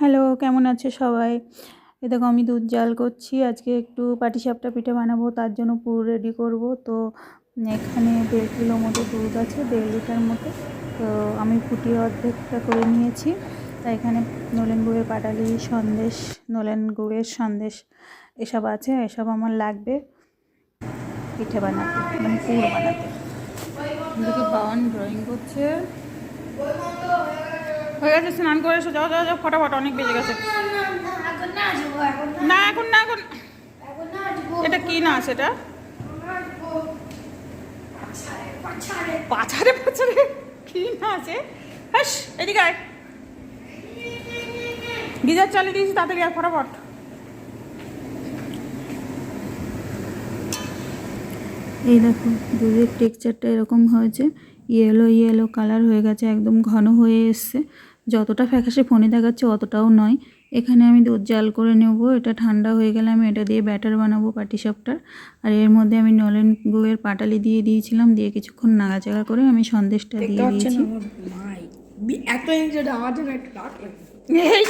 Hello, কেমন আছে সবাই? এ দেখো, আমি দুধ জাল করছি। আজকে একটু পাটিসাপটা পিঠে বানাবো, তার জন্য পুরো রেডি করব। তো এখানে দেড় কিলো মতো দুধ আছে, দেড় লিটার মতো। তো, আমি ফুটিয়ে অর্ধেকটা করে নিয়েছি। তা, এখানে নলেন গুড়ের পাটালি, সন্দেশ, নলেন গুড়ের সন্দেশ, এসব আছে, এসব আমার লাগবে পিঠে বানাতে মানে পুর বানাতে। বাবান ড্রয়িং করছে। হয়ে গেছে, স্নান করে এসো, যাও যাও যাও, ফটাফট, অনেক বেজে গেছে। না, এখন না, এখন এটা কি না সেটা? পাছারে পাছারে কি না আছে হাস, এদিকে আয়। গিজার চালিয়ে দিয়েছি, তাড়াতাড়ি আর ফটাফট। এই দেখো, দুধের টেক্সচারটা এরকম হয়েছে। ইয়েলো ইয়েলো কালার হয়ে গেছে, একদম ঘন হয়ে এসছে। যতটা ফ্যাকাশে ফোনে দেখাচ্ছে অতটাও নয়। এখানে আমি দুধ জাল করে নেব এটা ঠান্ডা হয়ে গেলে আমি এটা দিয়ে ব্যাটার বানাবো পাটিসাপটার আর এর মধ্যে আমি নলেন গুড়ের পাটালি দিয়ে দিয়েছিলাম দিয়ে কিছুক্ষণ নাড়াচাড়া করে আমি সন্দেশটা দিয়ে দিয়েছি। এত আমার জন্য একটু এই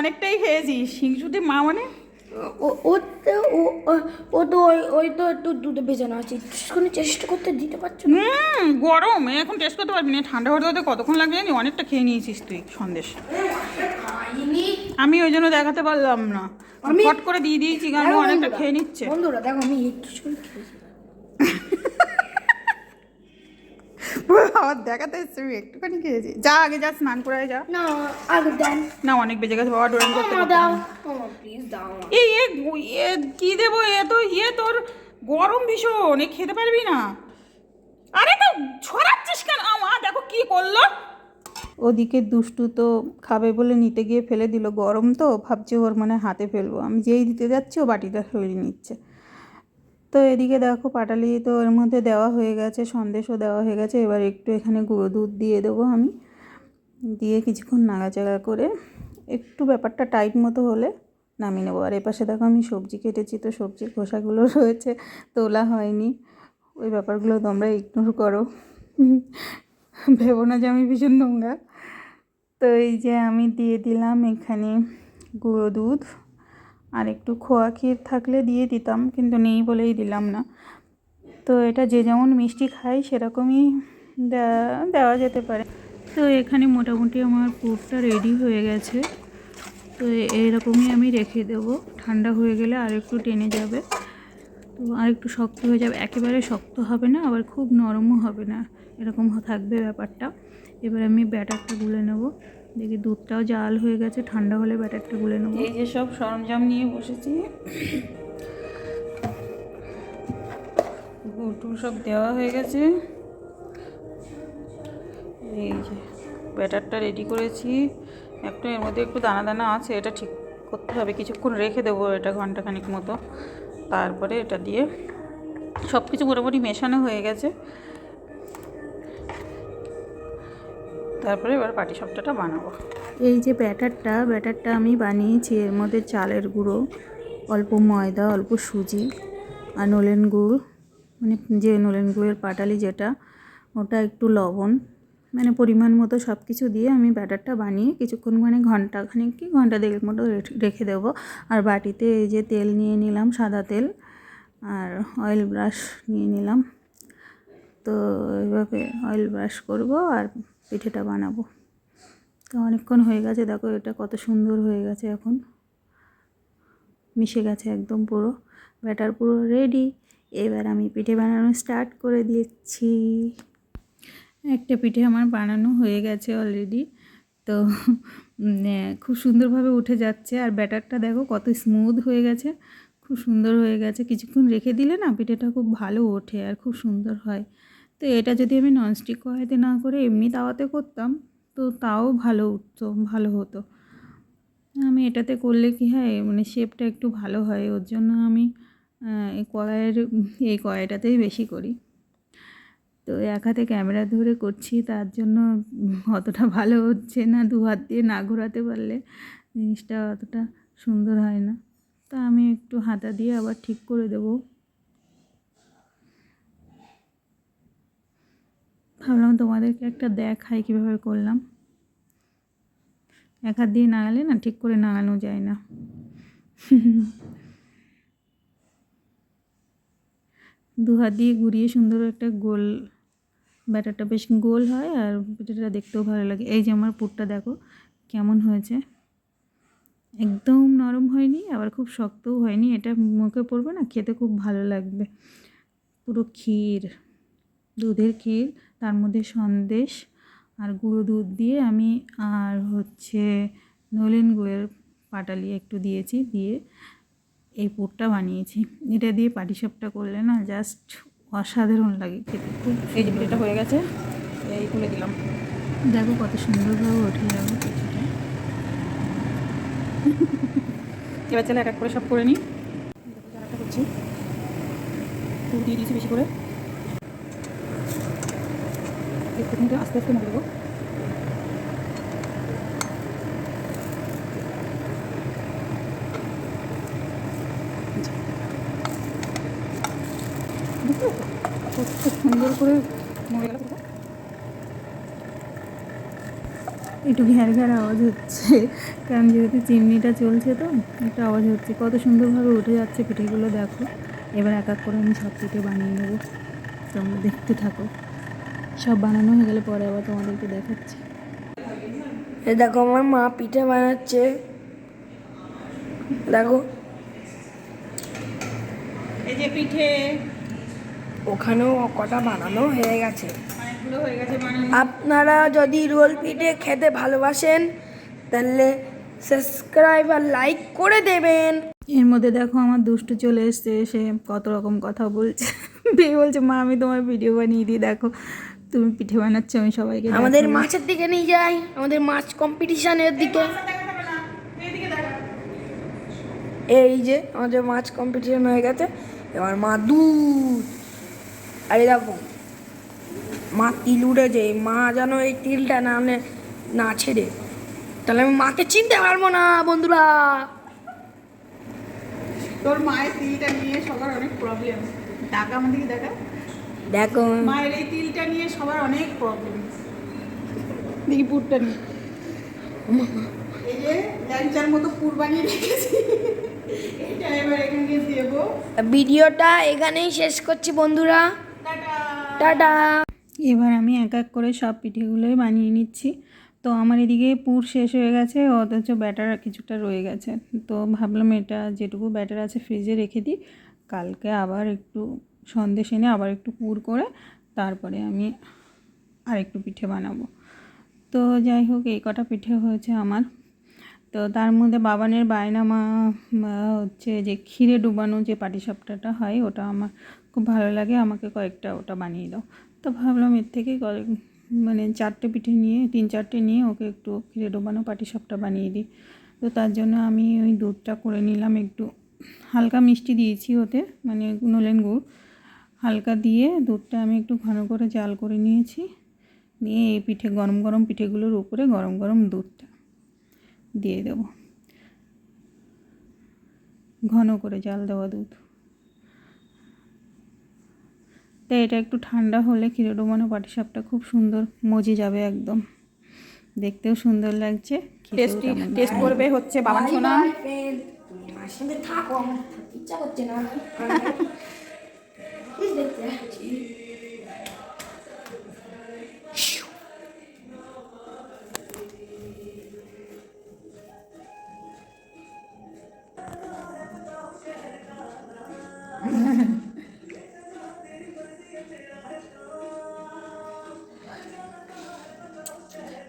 অনেকটাই খেয়েছিস শিংসুটি মা মানে? ও ও তো ও- তো ওই তো একটু দুধে ভেজানো আছে। কোনো চেষ্টা করতে দিতে পারছ না? হুম গরম। এখন টেস্ট করতে পারবি না। ঠান্ডা হতে হতে কতক্ষণ জানি? অনেকটা খেয়ে নিয়েছিস তুই সন্দেশ। আমি ওই জন্য দেখাতে পারলাম না। ফট করে দিয়ে দিয়েছি কারণ অনেকটা খেয়ে নিচ্ছে। বন্ধুরা দেখো আমি একটু আবার দেখাতে এসছে একটুখানি খেয়েছি। যা আগে যা স্নান করে যা। না আগে দেন না অনেক বেজে গেছে বাবা ড্রয়িং করতে দাও। প্লিজ দাও। এই এ এ কি দেবো? এ তো ইয়ে তোর গরম ভীষণ এ খেতে পারবি না। আরে তো ছড়াচ্ছিস কেন? আমা দেখো কি করল। ওদিকে দুষ্টু তো খাবে বলে নিতে গিয়ে ফেলে দিল। গরম তো ভাবছে ওর মানে হাতে ফেলব। আমি যেই দিতে যাচ্ছি ও বাটিটা ফেলে নিচ্ছে। তো এদিকে দেখো পাটালি তো এর মধ্যে দেওয়া হয়ে গেছে, সন্দেশও দেওয়া হয়ে গেছে। এবার একটু এখানে গুঁড়ো দুধ দিয়ে দেবো আমি। দিয়ে কিছুক্ষণ নাড়াচাড়া করে একটু ব্যাপারটা টাইট মতো হলে নামিয়ে নেব। আর এপাশে দেখো আমি সবজি কেটেছি, তো সবজির খোসাগুলো রয়েছে, তোলা হয়নি। ওই ব্যাপারগুলো তোমরা ইগনোর করো। ভেবো না যে আমি ভীষণ নোংরা। তো এই যে আমি দিয়ে দিলাম এখানে গুঁড়ো দুধ। আর একটু খোয়া ক্ষীর থাকলে দিয়ে দিতাম, কিন্তু নেই বলেই দিলাম না। তো এটা যে যেমন মিষ্টি খায়, সেরকমই দেওয়া দেওয়া যেতে পারে। তো এখানে মোটামুটি আমার পুরটা রেডি হয়ে গেছে। তো এরকমই আমি রেখে দেব। ঠান্ডা হয়ে গেলে আর একটু টেনে যাবে। তো আর একটু শক্ত হয়ে যাবে। একেবারে শক্ত হবে না, আবার খুব নরমও হবে না। এরকম থাকবে ব্যাপারটা। এবার আমি ব্যাটারটা গুলে নেব। দেখি দুধটাও জাল হয়ে গেছে, ঠান্ডা হলে ব্যাটারটা গুলে নেব। এই যে সব সরঞ্জাম নিয়ে বসেছি। গুটু সব দেওয়া হয়ে গেছে। এই যে ব্যাটারটা রেডি করেছি। একটু এর মধ্যে একটু দানা দানা আছে, এটা ঠিক করতে হবে। কিছুক্ষণ রেখে দেবো এটা ঘন্টাখানিক মতো। তারপরে এটা দিয়ে সব কিছু মোটামুটি মেশানো হয়ে গেছে। তারপরে এবার পাটি সপ্তাহটা বানাবো। এই যে ব্যাটারটা ব্যাটারটা আমি বানিয়েছি, এর মধ্যে চালের গুঁড়ো, অল্প ময়দা, অল্প সুজি আর নলেন গুড়। মানে যে নলেন গুড়ের পাটালি যেটা, ওটা একটু লবণ। মানে পরিমাণ মতো সব কিছু দিয়ে আমি ব্যাটারটা বানিয়ে কিছুক্ষণ মানে ঘণ্টা খানিক কি, ঘণ্টা দেড়েক মতো রেখে- রেখে দেবো। আর বাটিতে এই যে তেল নিয়ে নিলাম, সাদা তেল আর অয়েল ব্রাশ নিয়ে নিলাম। তো এইভাবে অয়েল ব্রাশ করব আর পিঠেটা বানাবো। তো অনেকক্ষণ হয়ে গেছে, দেখো এটা কত সুন্দর হয়ে গেছে এখন। মিশে গেছে একদম পুরো। ব্যাটার পুরো রেডি এবার আমি পিঠে বানানো স্টার্ট করে দিচ্ছি। একটা পিঠে আমার বানানো হয়ে গেছে অলরেডি তো খুব সুন্দরভাবে উঠে যাচ্ছে। আর ব্যাটারটা দেখো কত স্মুথ হয়ে গেছে। খুব সুন্দর হয়ে গেছে। কিছুক্ষণ রেখে দিলে না পিঠেটা খুব ভালো ওঠে আর খুব সুন্দর হয়। তো এটা যদি আমি ননস্টিক কড়াইতে না করে এমনি তাওয়াতে করতাম, তো তাও ভালো উঠতো, ভালো হতো। আমি এটাতে করলে কি হয় মানে শেপটা একটু ভালো হয়, ওর জন্য আমি এই কড়াইয়ের, এই কড়াইটাতেই বেশি করি। তো এক হাতে ক্যামেরা ধরে করছি, তার জন্য অতটা ভালো হচ্ছে না, দু হাত দিয়ে না ঘোরাতে পারলে জিনিসটা অতটা সুন্দর হয় না। তা আমি একটু হাতা দিয়ে আবার ঠিক করে দেবো। ভাবলাম তোমাদেরকে একটা দেখাই কীভাবে করলাম। এক হাত দিয়ে নাড়ালে না ঠিক করে নাড়ানো যায় না। দু হাত দিয়ে ঘুরিয়ে সুন্দর একটা গোল ব্যাটারটা বেশ গোল হয় আর পিঠাটা দেখতেও ভালো লাগে। এই যে আমার পুরটা দেখো কেমন হয়েছে। একদম নরম হয়নি, আবার খুব শক্তও হয়নি। এটা মুখে পড়বে না, খেতে খুব ভালো লাগবে। পুরো ক্ষীর, দুধের ক্ষীর। মধ্যে সন্দেশ আর গুঁড়ো দুধ দিয়ে আমি আর হচ্ছে নলেন গুড়ের পাটালি একটু দিয়েছি দিয়ে এই পুরটা বানিয়েছি। এটা দিয়ে পাটিসাপটা করলে না জাস্ট অসাধারণ লাগে খেতে। খুব এই যে পিঠাটা হয়ে গেছে এই তুলে দিলাম। দেখো কত সুন্দরভাবে উঠে যাবে পিঠাটা। এবার চলে এক এক করে সব করে নিই। করছি। পুর দিয়ে দিয়েছি বেশি করে। কিন্তু আস্তে আস্তে সুন্দর করে একটু ঘ্যার ঘ্যার আওয়াজ হচ্ছে, কারণ যেহেতু চিমনিটা চলছে তো, একটু আওয়াজ হচ্ছে। কত সুন্দরভাবে উঠে যাচ্ছে পিঠেগুলো, দেখো। এবার এক এক করে আমি সব পিঠে বানিয়ে নেব। তোমরা দেখতে থাকো। সব বানানো হয়ে গেলে পরে আবার তোমাদেরকে দেখাচ্ছি। এই দেখো আমার মা পিঠে বানাচ্ছে। দেখো। এই যে পিঠে। ওখানেও কটা বানানো হয়ে গেছে। হয়ে আপনারা যদি রোল পিঠে খেতে ভালোবাসেন তাহলে সাবস্ক্রাইব আর লাইক করে দেবেন। এর মধ্যে দেখো আমার দুষ্টু চলে এসছে সে কত রকম কথা বলছে। দিয়ে বলছে মা আমি তোমার ভিডিও বানিয়ে দিই দেখো। তুমি পিঠে বানাচ্ছ আমি সবাইকে আমাদের মাছের দিকে নিয়ে যাই আমাদের মাছ কম্পিটিশনের দিকে। এই যে আমাদের মাছ কম্পিটিশন হয়ে গেছে এবার মা দুধ। আরে দেখো মা তিল উঠেছে মা যেন এই তিলটা না না ছেড়ে। তাহলে আমি মাকে চিনতে পারব না বন্ধুরা। তোর মায়ের তিলটা নিয়ে সবার অনেক প্রবলেম টাকা আমাদেরকে দেখা দেখো। মায়ের এই তিলটা নিয়ে সবার অনেক প্রবলেম দেখি পুরটা নিয়ে। এই যে ল্যাংচার মতো পুর বানিয়ে রেখেছি। এটা এবার এখানে দেবো। ভিডিওটা এখানেই শেষ করছি বন্ধুরা। টাটা। টাটা। এবার আমি এক এক করে সব পিঠেগুলোই বানিয়ে নিচ্ছি। তো আমার এদিকে পুর শেষ হয়ে গেছে অথচ ব্যাটার কিছুটা রয়ে গেছে। তো ভাবলাম এটা যেটুকু ব্যাটার আছে ফ্রিজে রেখে দিই। কালকে আবার একটু সন্দেশ এনে আবার একটু পুর করে তারপরে আমি আর একটু পিঠে বানাবো। তো যাই হোক, এই কটা পিঠে হয়েছে আমার। তো তার মধ্যে বাবানের বায়না মা মা হচ্ছে যে ক্ষীরে ডুবানো যে পাটিসাপটাটা হয়, ওটা আমার খুব ভালো লাগে। আমাকে কয়েকটা ওটা বানিয়ে দাও। তো ভাবলাম এর থেকে কয়েক মানে চারটে পিঠে নিয়ে, তিন চারটে নিয়ে ওকে একটু ক্ষীরে ডোবানো পাটিসাপটা বানিয়ে দিই। তো তার জন্য আমি ওই দুধটা করে নিলাম। একটু হালকা মিষ্টি দিয়েছি ওতে মানে নলেন গুড়। হালকা দিয়ে দুধটা আমি একটু ঘন করে জাল করে নিয়েছি। নিয়ে এই পিঠে গরম গরম পিঠেগুলোর উপরে গরম গরম দুধটা দিয়ে দেবো। ঘন করে জাল দেওয়া দুধ। তো এটা একটু ঠান্ডা হলে ক্ষীরে ডোবানো পাটিসাপটা খুব সুন্দর মজে যাবে একদম। দেখতেও সুন্দর লাগছে টেস্টি টেস্ট করবে হচ্ছে সোনা। থাকো ইচ্ছা করছে না। কি দেখতে যাচ্ছি?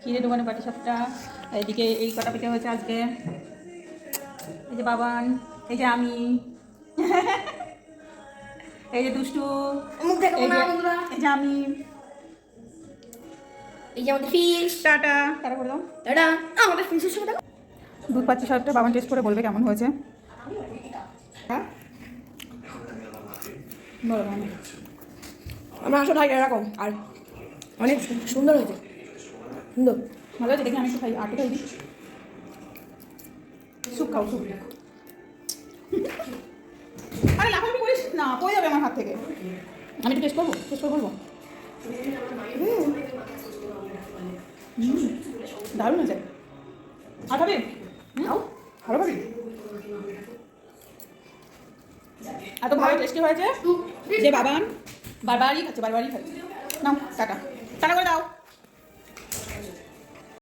ক্ষীরে এদিকে এই কটা পিঠে হয়েছে আজকে এই যে বাবান, এই যে আমি এই যে দুষ্টু এই যে- এই যে আমি। এই যে আমাদের ফিশ টাটা। টাটা করে দাও দাদা আমাদের ফিশের সঙ্গে দুধ পাচ্ছি সবটা বাবান টেস্ট করে বলবে কেমন হয়েছে। হ্যাঁ বলো? আমরা আসলে এরকম আর অনেক সুন্দর হয়েছে। সুন্দর। ভালো আছে দেখি আমি একটু খাই আটু খাই। দিই স্যুপ খাও স্যুপ পড়ে যাবে আমার হাত থেকে। আমি একটু টেস্ট করব? টেস্ট করে বলব? দারুণ আছে আর খাবি? ভালো খাবি? এত ভালো টেস্টি হয়েছে যে বাবান বারবারই খাচ্ছে বারবারই খাচ্ছে। নাও টাটা। টাটা করে দাও।